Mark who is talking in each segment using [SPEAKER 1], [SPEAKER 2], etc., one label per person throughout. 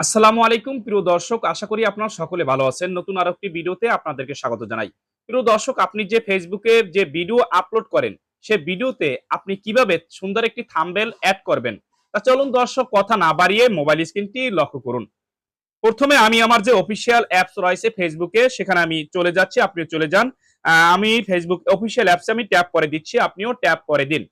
[SPEAKER 1] আসসালামু আলাইকুম, প্রিয় দর্শক। আশা করি আপনারা সকলে ভালো আছেন। নতুন আর একটি ভিডিওতে আপনাদেরকে স্বাগত জানাই। প্রিয় দর্শক, আপনি যে ফেসবুকে যে ভিডিও আপলোড করেন, সে ভিডিওতে আপনি কীভাবে সুন্দর একটি থাম্বেল অ্যাড করবেন? তা চলুন দর্শক, কথা না বাড়িয়ে মোবাইল স্ক্রিনটি লক্ষ্য করুন। প্রথমে আমি আমার যে অফিসিয়াল অ্যাপস রয়েছে ফেসবুকে সেখানে আমি চলে যাচ্ছি। আপনিও চলে যান। আমি ফেসবুক অফিসিয়াল অ্যাপসে আমি ট্যাপ করে দিচ্ছি। আপনিও ট্যাপ করে দিন।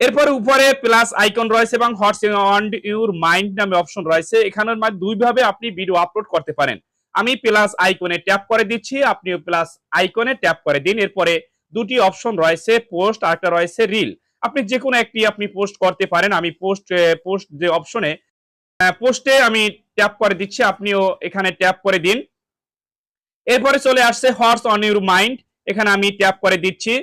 [SPEAKER 1] এরপরে উপরে প্লাস আইকন রয়েছে এবং হটস অন ইউর মাইন্ড নামে অপশন রয়েছে। এখানের মাধ্যমে দুইভাবে আপনি ভিডিও আপলোড করতে পারেন। আমি প্লাস আইকনে ট্যাপ করে দিচ্ছি, আপনিও প্লাস আইকনে ট্যাপ করে দিন। এরপরে দুটি অপশন রয়েছে পোস্ট আর একটা রয়েছে রিল আপনি যে কোনো একটি আপনি পোস্ট করতে পারেন। আমি পোস্ট পোস্ট যে অপশনে পোস্টে আমি ট্যাপ করে দিচ্ছি, আপনিও এখানে ট্যাপ করে দিন। এরপরে চলে আসছে হর্স অন ইউর মাইন্ড এখানে আমি ট্যাপ করে দিচ্ছি।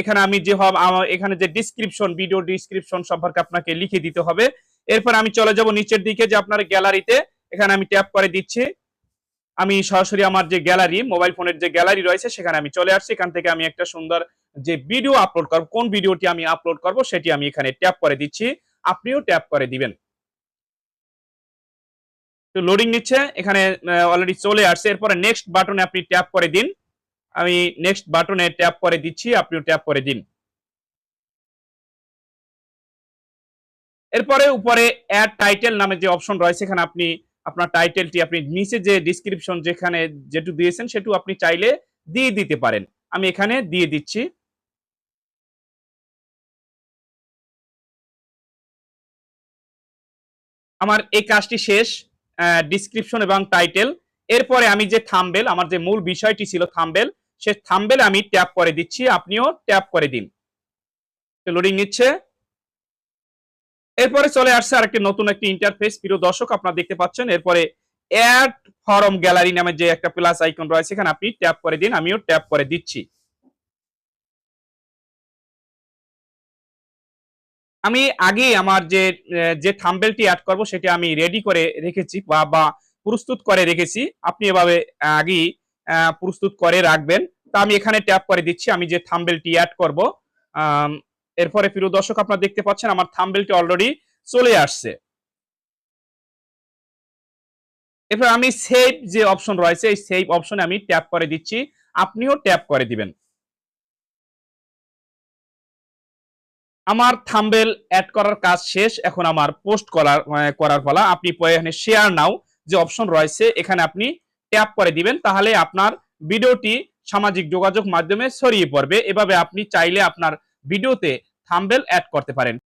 [SPEAKER 1] এখানে আমি যে হব এখানে যে ডিসক্রিপশন ভিডিও ডিসক্রিপশন সম্পর্কে আপনাকে লিখে দিতে হবে। এরপর আমি চলে যাব নিচের দিকে, যে আপনার গ্যালারিতে এখানে আমি ট্যাপ করে দিচ্ছি। আমি সরাসরি আমার যে গ্যালারি মোবাইল ফোনের যে গ্যালারি রয়েছে, সেখানে আমি চলে আসছি। এখান থেকে আমি একটা সুন্দর যে ভিডিও আপলোড করব, কোন ভিডিওটি আমি আপলোড করব, সেটি আমি এখানে ট্যাপ করে দিচ্ছি। আপনিও ট্যাপ করে দিবেন। তো লোডিং নিচ্ছে, এখানে অলরেডি চলে আসছে। এরপরে নেক্সট বাটনে আপনি ট্যাপ করে দিন। আমি নেক্সট বাটনে ট্যাপ করে দিচ্ছি, আপনিও ট্যাপ করে দিন। এরপরে উপরে অ্যাড টাইটেল নামে যে অপশন রয়েছে, এখানে আপনি আপনার টাইটেলটি আপনি নিচে যে ডিসক্রিপশন যেখানে যেটু দিয়েছেন, সেটু আপনি চাইলে দিয়ে দিতে পারেন। আমি এখানে দিয়ে দিচ্ছি। আমার এই কাজটি শেষ ডিসক্রিপশন এবং টাইটেল এরপরে আমি যে থামবেল আমার যে মূল বিষয়টি ছিল থাম্বেল সে থাম্বেল আমি ট্যাপ করে দিচ্ছি, আপনিও ট্যাপ করে দিন। লোডিং নিচ্ছে। এরপরে চলে আসছে আরেকটি নতুন একটি ইন্টারফেস প্রিয় দর্শক, আপনারা দেখতে পাচ্ছেন, এরপরে অ্যাড ফরম গ্যালারি নামে যে একটা প্লাস আইকন রয়েছে, এখানে আপনি ট্যাপ করে দিন, আমিও ট্যাপ করে দিচ্ছি। আমি আগে আমার যে যে থাম্বেলটি অ্যাড করব, সেটি আমি রেডি করে রেখেছি বা বা প্রস্তুত করে রেখেছি। আপনি এভাবে আগেই প্রস্তুত করে রাখবেন। তা আমি এখানে ট্যাপ করে দিচ্ছি, আমি যে থাম্বেলটি অ্যাড করব এরপরে প্রিয় দর্শক, আপনারা দেখতে পাচ্ছেন আমার থাম্বেলটি অলরেডি চলে আসছে। এরপর আমি সেভ যে অপশন রয়েছে, এই সেভ অপশনে আমি ট্যাপ করে দিচ্ছি, আপনিও ট্যাপ করে দিবেন। আমার থাম্বেল অ্যাড করার কাজ শেষ, এখন আমার পোস্ট করার করার পালা। আপনি এখানে শেয়ার নাও যে অপশন রয়েছে, এখানে আপনি ট্যাপ করে দিবেন, তাহলে আপনার ভিডিওটি সামাজিক যোগাযোগ মাধ্যমে ছড়িয়ে পড়বে। এভাবে আপনি চাইলে আপনার ভিডিওতে থাম্বেল অ্যাড করতে পারেন।